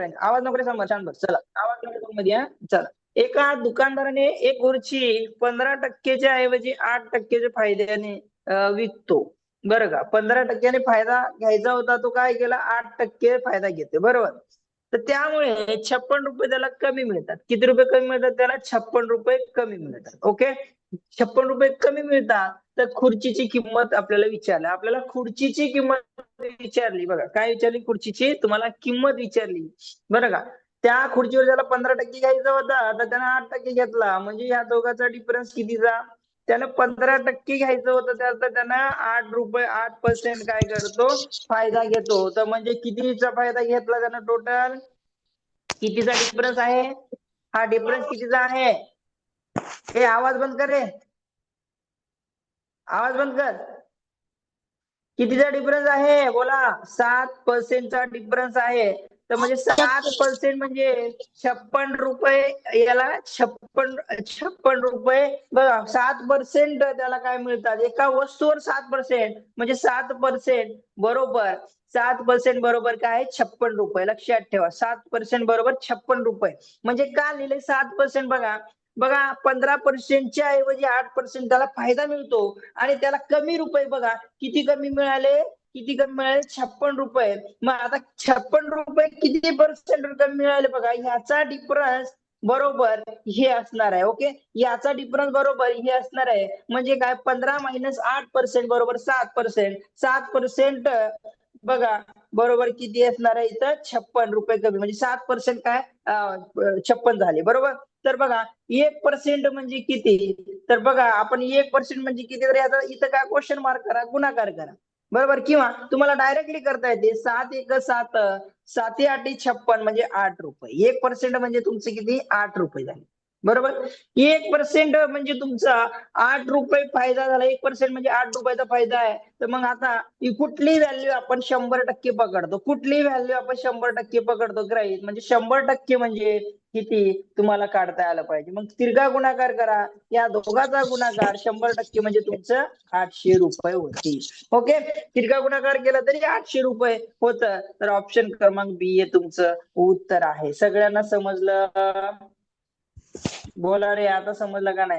सगळ्यांनी आवाज नको समोर शांत चला. आवाज नको मध्ये चला. एका दुकानदाराने एक खुर्ची पंधरा टक्केच्या ऐवजी आठ टक्केच्या फायद्याने विकतो. बरं का? पंधरा टक्क्याने फायदा घ्यायचा होता तो काय केला? आठ टक्के फायदा घेते बरोबर? तर त्यामुळे छप्पन रुपये त्याला कमी मिळतात. किती रुपये कमी मिळतात त्याला? छप्पन रुपये कमी मिळतात. ओके? छप्पन रुपये कमी मिळतात तर खुर्चीची किंमत आपल्याला विचारली. आपल्याला खुर्चीची किंमत विचारली बघा. काय विचारली? खुर्चीची. तुम्हाला किंमत विचारली. बरं का? त्या खुर्चीवर त्याला पंधरा टक्के घ्यायचा होता तर त्यानं आठ टक्के घेतला. म्हणजे या दोघांचा डिफरन्स कितीचा? त्यानं पंधरा टक्के घ्यायचं होतं त्यात त्यानं आठ रुपये आठ पर्सेंट काय करतो? फायदा घेतो. तर म्हणजे कितीचा फायदा घेतला त्यानं टोटल कितीचा डिफरन्स आहे? हा डिफरन्स कितीचा आहे? हे आवाज बंद कर रे. आवाज बंद कर. कितीचा डिफरन्स आहे? बोला. सात पर्सेंटचा डिफरन्स आहे. तर म्हणजे सात पर्सेंट म्हणजे छप्पन रुपये याला छप्पन छप्पन रुपये. बघा सात पर्सेंट त्याला काय मिळतात? एका वस्तूवर सात पर्सेंट म्हणजे सात पर्सेंट बरोबर. सात पर्सेंट बरोबर काय आहे? छप्पन रुपये. लक्षात ठेवा. सात पर्सेंट बरोबर छप्पन रुपये. म्हणजे का लिहिले सात पर्सेंट बघा. बघा पंधरा पर्सेंटच्या ऐवजी आठ पर्सेंट त्याला फायदा मिळतो. आणि त्याला कमी रुपये बघा किती कमी मिळाले? किती कमी मिळाले? छप्पन रुपये. मग आता छप्पन रुपये किती पर्सेंट कमी मिळाले बघा? ह्याचा डिफरन्स बरोबर हे असणार आहे ओके याचा डिफरन्स बरोबर हे असणार आहे. म्हणजे काय? पंधरा मायनस आठ पर्सेंट बरोबर सात पर्सेंट सात पर्सेंट बघा बरोबर किती असणार आहे इथं? छप्पन रुपये कमी. म्हणजे सात पर्सेंट काय? छप्पन झाले. बरोबर? तर बघा एक पर्सेंट म्हणजे किती? तर बघा आपण एक पर्सेंट म्हणजे किती? तर याचा इथं काय क्वेश्चन मार्क करा गुणाकार करा. बरोबर? किंवा तुम्हाला डायरेक्टली करता येते सात एक सात साती आठी छप्पन म्हणजे आठ रुपये. एक पर्सेंट म्हणजे तुमचे किती? आठ रुपये झाले. बरोबर? एक पर्सेंट म्हणजे तुमचा आठ रुपये फायदा झाला. एक पर्सेंट म्हणजे आठ रुपयाचा फायदा आहे. तर मग आता ही कुठली व्हॅल्यू आपण शंभर टक्के पकडतो? कुठली व्हॅल्यू आपण शंभर टक्के पकडतो ग्राहीत? म्हणजे शंभर टक्के म्हणजे किती तुम्हाला काढता आलं पाहिजे? मग तिरका गुणाकार करा. या दोघाचा गुणाकार शंभर टक्के म्हणजे तुमचं आठशे रुपये होतील ओके? तिरका गुणाकार केला तरी आठशे रुपये होत. तर ऑप्शन क्रमांक बी हे तुमचं उत्तर आहे. सगळ्यांना समजलं? बोला रे आता समजलं का नाही?